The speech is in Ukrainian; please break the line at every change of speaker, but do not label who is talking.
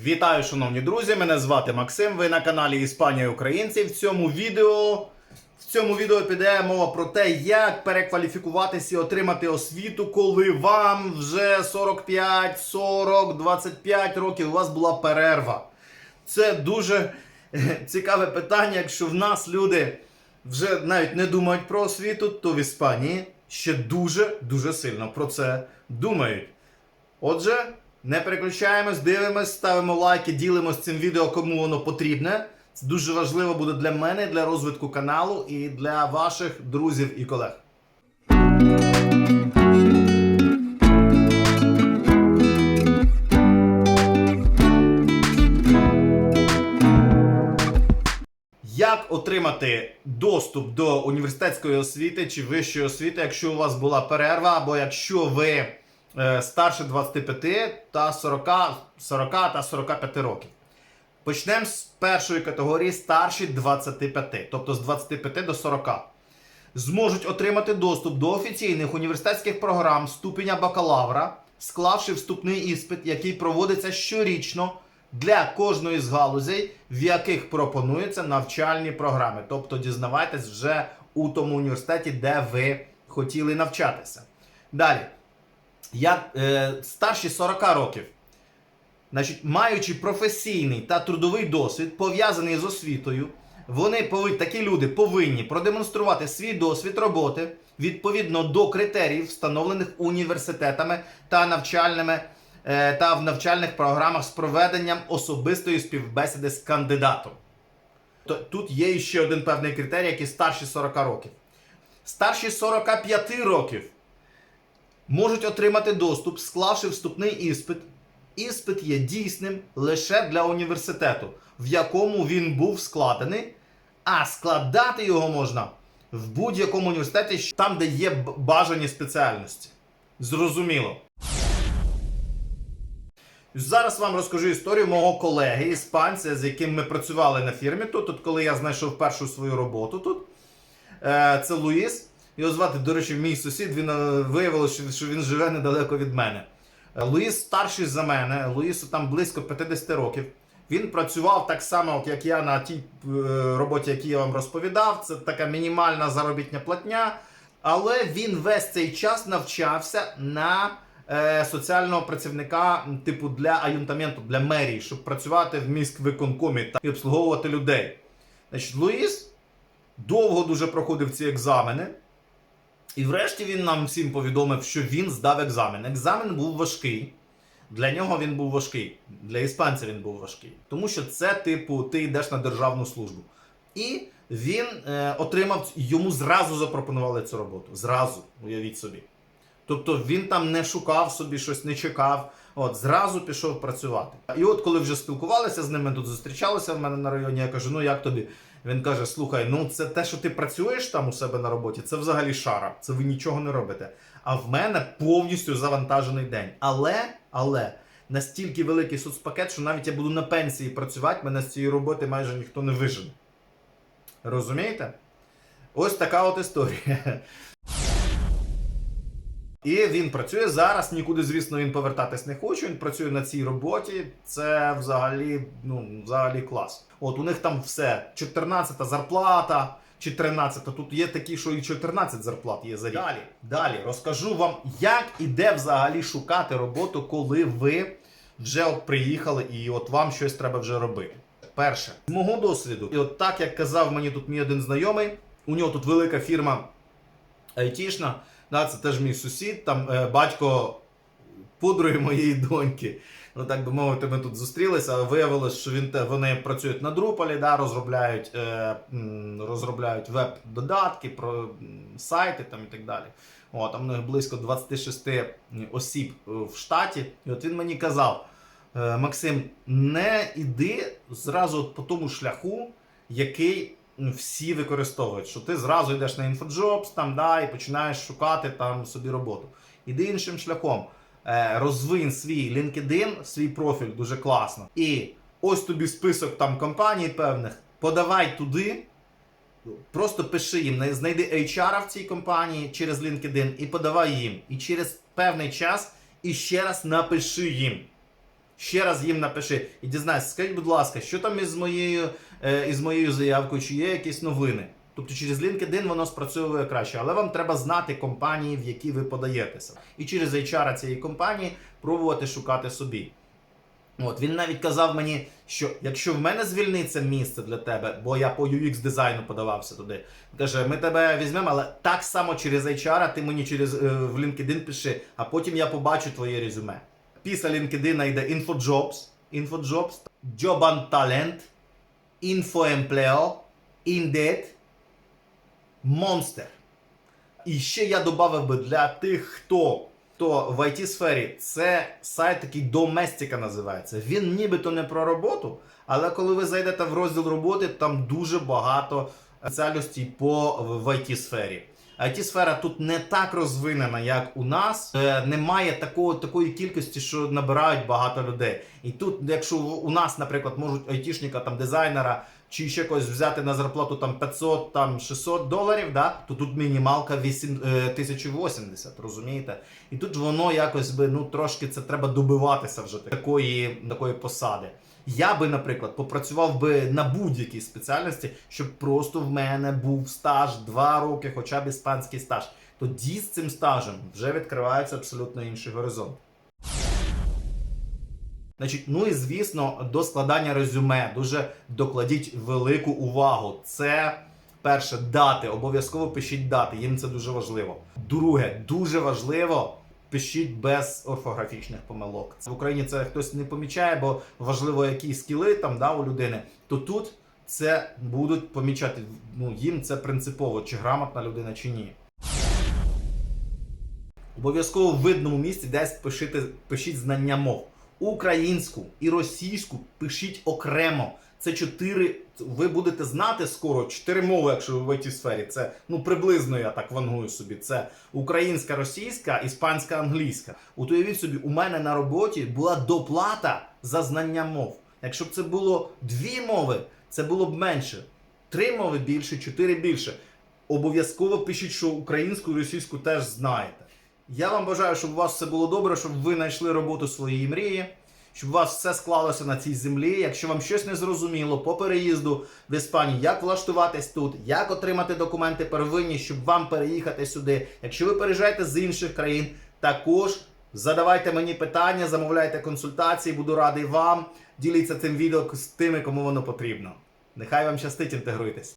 Вітаю, шановні друзі! Мене звати Максим. Ви на каналі Іспанія Українці. В цьому відео в цьому відео піде мова про те, як перекваліфікуватися і отримати освіту, коли вам вже 45, 40, 25 років у вас була перерва. Це дуже е, цікаве питання. Якщо в нас люди вже навіть не думають про освіту, то в Іспанії ще дуже дуже сильно про це думають. Отже, не переключаємось, дивимось, ставимо лайки, ділимось цим відео, кому воно потрібне. Це дуже важливо буде для мене, для розвитку каналу і для ваших друзів і колег. Як отримати доступ до університетської освіти чи вищої освіти, якщо у вас була перерва, або якщо ви старше 25 та 40, 40 та 45 років? Почнемо з першої категорії старші 25, тобто з 25 до 40. Зможуть отримати доступ до офіційних університетських програм ступеня бакалавра, склавши вступний іспит, який проводиться щорічно для кожної з галузей, в яких пропонуються навчальні програми. Тобто дізнавайтесь вже у тому університеті, де ви хотіли навчатися. Далі, як е, старші 40 років. Значить, маючи професійний та трудовий досвід, пов'язаний з освітою, вони повинні, такі люди повинні продемонструвати свій досвід роботи відповідно до критеріїв, встановлених університетами та навчальними е, та в навчальних програмах з проведенням особистої співбесіди з кандидатом. То- Тут є ще один певний критерій, який старші 40 років. Старші 45 років можуть отримати доступ, склавши вступний іспит. Іспит є дійсним лише для університету, в якому він був складений, а складати його можна в будь-якому університеті, там, де є бажані спеціальності. Зрозуміло. Зараз вам розкажу історію мого колеги, іспанця, з яким ми працювали на фірмі. Тут, коли я знайшов першу свою роботу тут. Е, Це Луїс. Його звати, до речі, мій сусід. Він е, виявилося, що- він живе недалеко від мене. Е, Луїс старший за мене, Луїсу там близько 50 років. Він працював так само, як я на тій е, роботі, яку я вам розповідав. Це така мінімальна заробітня платня. Але він весь цей час навчався на е, соціального працівника, типу для аюнтаменту, для мерії, щоб працювати в міськвиконкомі та і обслуговувати людей. Значить, Луїс довго дуже проходив ці екзамени. І врешті він нам всім повідомив, що він здав екзамен. Екзамен був важкий. Для нього він був важкий. Для іспанця він був важкий. Тому що це, типу, ти йдеш на державну службу. І він е, отримав, йому зразу запропонували цю роботу. Зразу, уявіть собі. Тобто він там не шукав собі щось, не чекав. От, зразу пішов працювати. І от коли вже спілкувалися з ним, ми тут зустрічалися в мене на районі, я кажу, ну як тобі? Він каже: слухай, ну це те, що ти працюєш там у себе на роботі, це взагалі шара. Це ви нічого не робите. А в мене повністю завантажений день. Але, але настільки великий соцпакет, що навіть я буду на пенсії працювати, мене з цієї роботи майже ніхто не вижене. Розумієте? Ось така от історія. І він працює зараз. Нікуди, звісно, він повертатись не хоче. Він працює на цій роботі. Це взагалі, ну, взагалі клас. От у них там все: 14 зарплата чи 13. Тут є такі, що і 14 зарплат є за рік. Далі, далі розкажу вам, як і де взагалі шукати роботу, коли ви вже от приїхали і от вам щось треба вже робити. Перше, з мого досвіду, і от так як казав мені тут мій один знайомий, у нього тут велика фірма айтішна. Да, це теж мій сусід, там е, батько подруги моєї доньки. Ну, так би мовити, ми тут зустрілися, але виявилось, що він вони працюють на Drupal, да, розробляють, е, розробляють веб-додатки, про сайти там, і так далі. О, там у них близько 26 осіб е, в штаті. І от він мені казав: е, Максим, не іди зразу по тому шляху, який всі використовують, що ти зразу йдеш на InfoJobs там, да, і починаєш шукати там собі роботу. Іди іншим шляхом. Е, розвинь свій LinkedIn, свій профіль дуже класно. І ось тобі список там компаній певних. Подавай туди, просто пиши їм, знайди HR в цій компанії через LinkedIn і подавай їм. І через певний час і ще раз напиши їм. Ще раз їм напиши і дізнайся, скажіть, будь ласка, що там із моєю, е, із моєю заявкою, чи є якісь новини. Тобто через LinkedIn воно спрацьовує краще, але вам треба знати компанії, в які ви подаєтеся. І через HR цієї компанії пробувати шукати собі. От він навіть казав мені, що якщо в мене звільниться місце для тебе, бо я по UX дизайну подавався туди, каже, ми тебе візьмемо, але так само через HR ти мені через е, в LinkedIn пиши, а потім я побачу твоє резюме. Після LinkedIn йде InfoJobs, InfoJobs, Job and Talent, InfoEmpleo, Indeed, Monster. І ще я додав би для тих, хто, хто в it сфері це сайт такий Domestika називається. Він нібито не про роботу, але коли ви зайдете в розділ роботи, там дуже багато спеціальностей по в it сфері. It сфера тут не так розвинена, як у нас. Е, Немає такого, такої кількості, що набирають багато людей. І тут, якщо у нас, наприклад, можуть айтішника, там дизайнера чи ще когось взяти на зарплату там 500, там 600 доларів, да, то тут мінімалка 8, е, 1080, розумієте? І тут воно якось би ну трошки це треба добиватися вже такої, такої посади. Я би, наприклад, попрацював би на будь-якій спеціальності, щоб просто в мене був стаж 2 роки, хоча б іспанський стаж. Тоді з цим стажем вже відкривається абсолютно інший горизонт. Значить, ну і звісно, до складання резюме дуже докладіть велику увагу. Це перше дати. Обов'язково пишіть дати. Їм це дуже важливо. Друге, дуже важливо. Пишіть без орфографічних помилок. В Україні це хтось не помічає, бо важливо, які скіли там да, у людини. То тут це будуть помічати. Ну їм це принципово, чи грамотна людина, чи ні. Обов'язково в видному місці десь пишіть, пишіть знання мов. Українську і російську пишіть окремо. Це чотири. Ви будете знати скоро чотири мови, якщо ви в it сфері. Це ну приблизно я так вангую собі. Це українська, російська, іспанська, англійська. Уявіть собі, у мене на роботі була доплата за знання мов. Якщо б це було дві мови, це було б менше. Три мови більше, чотири більше. Обов'язково пишіть, що українську і російську теж знаєте. Я вам бажаю, щоб у вас все було добре, щоб ви знайшли роботу своєї мрії, щоб у вас все склалося на цій землі. Якщо вам щось не зрозуміло по переїзду в Іспанію, як влаштуватись тут, як отримати документи первинні, щоб вам переїхати сюди. Якщо ви переїжджаєте з інших країн, також задавайте мені питання, замовляйте консультації, буду радий вам. Діліться цим відео з тими, кому воно потрібно. Нехай вам щастить, інтегруйтесь.